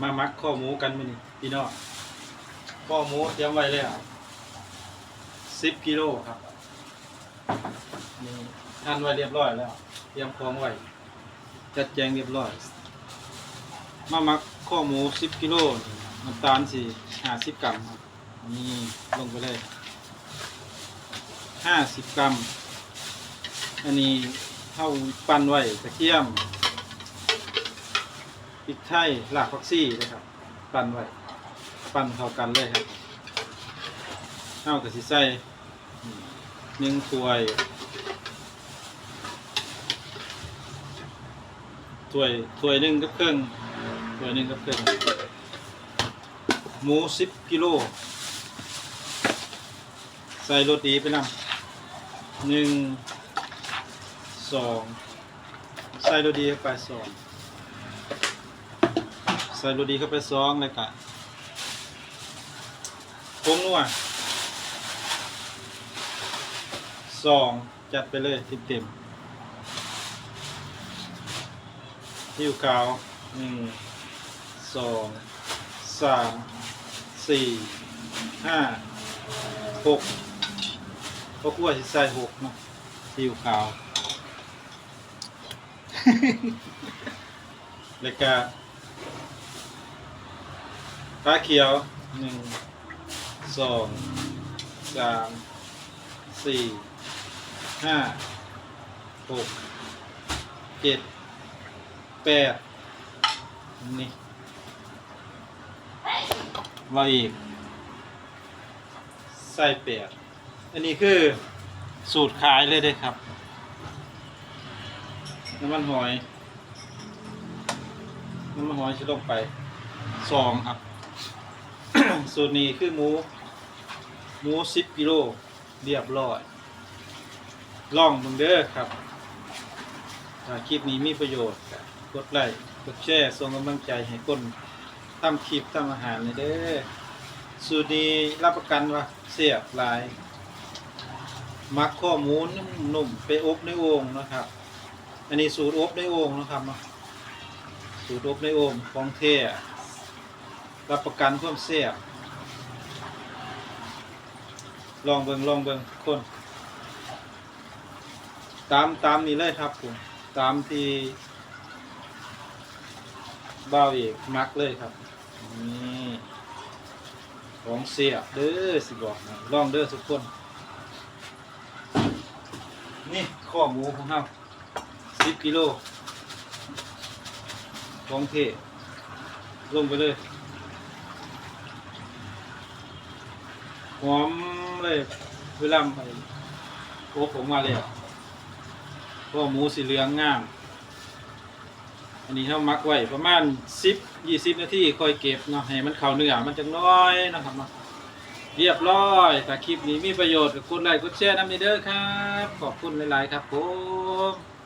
มามักข้อหมูกันมื้อนี้พี่น้องข้อหมูเตรียมไว้แล้ว10กิโลครับนี่หั่นไว้เรียบร้อยแล้ว เตรียมของไว้จัดแจงเรียบร้อย มามักข้อหมู10กิโลนี่น้ำตาลสิ50กรัมครับนี่ลงไปเลย50กรัม อันนี้เข้าปั้นไว้กระเทียม พริกไทยรากผักชีนะครับ ปั้นไว้ ปั้นเข้ากันเลยครับเข้ากับสิใส่หนึ่งถ้วยถ้วยถ้วยหนึ่งกับเครึ่องถ้วยหนึ่งกับเครึ่องหมูสิบกิโลใส่โรตีไปนำหนึ่งสองใส่โรตีไปสอง ใส่โรตีเข้าไปสองเลยกันผงนัวสองจัดไปเลยเต็มเต็มๆหิวขาวหนึ่งสองสามสี่ห้าหกเพราะกลัวสิใส่หกเนาะซีอิ๊วขาว แล้วก็ ปลาเขียวหนึ่งสองสามสี่ห้าหกเจ็ดแปดนี่ว่าอีกไส้เปียกอันนี้คือสูตรขายเลยเด้ครับ น้ำมันหอย น้ำมันหอยจะลงไปสองครับ สูตรนี้คือหมู หมูสิบกิโลเรียบร้อยลองมึงเด้อครับถ้าคลิปนี้มีประโยชน์กดไลค์กดแชร์ส่งกำลังใจให้คนทำคลิปทำอาหารเลยเด้อสูตรนี้รับประกันว่าเสียบลายมักข้อมูลนุ่มๆไปอบในโอ่งนะครับ อันนี้สูตรอบในโอ่งนะครับนะสูตรอบในโอ่งของเท รับประกันความเสียบลองเบิงลองเบิงคน ตามตามนี้เลยครับผมตามที่บ้าวเอกมักเลยครับนี่ของเสียบเด้อสิบอกนะลองเด้อทุกคน นี่ข้อหมูของเราสิบกิโลของเทลงไปเลย หอมเลยเวลาไปโอ้ผมมาเลยข้อหมูสีเหลืองงาม อันนี้เรามักไว้ประมาณสิบยี่สิบนาทีค่อยเก็บเนาะให้มันเข้าเนื้อมันจังน้อยนะครับเนาะเรียบร้อยถ้าคลิปนี้มีประโยชน์ก็กดไลค์กดแชร์นำนี้เด้อครับ ขอบคุณหลาย ๆ ครับผม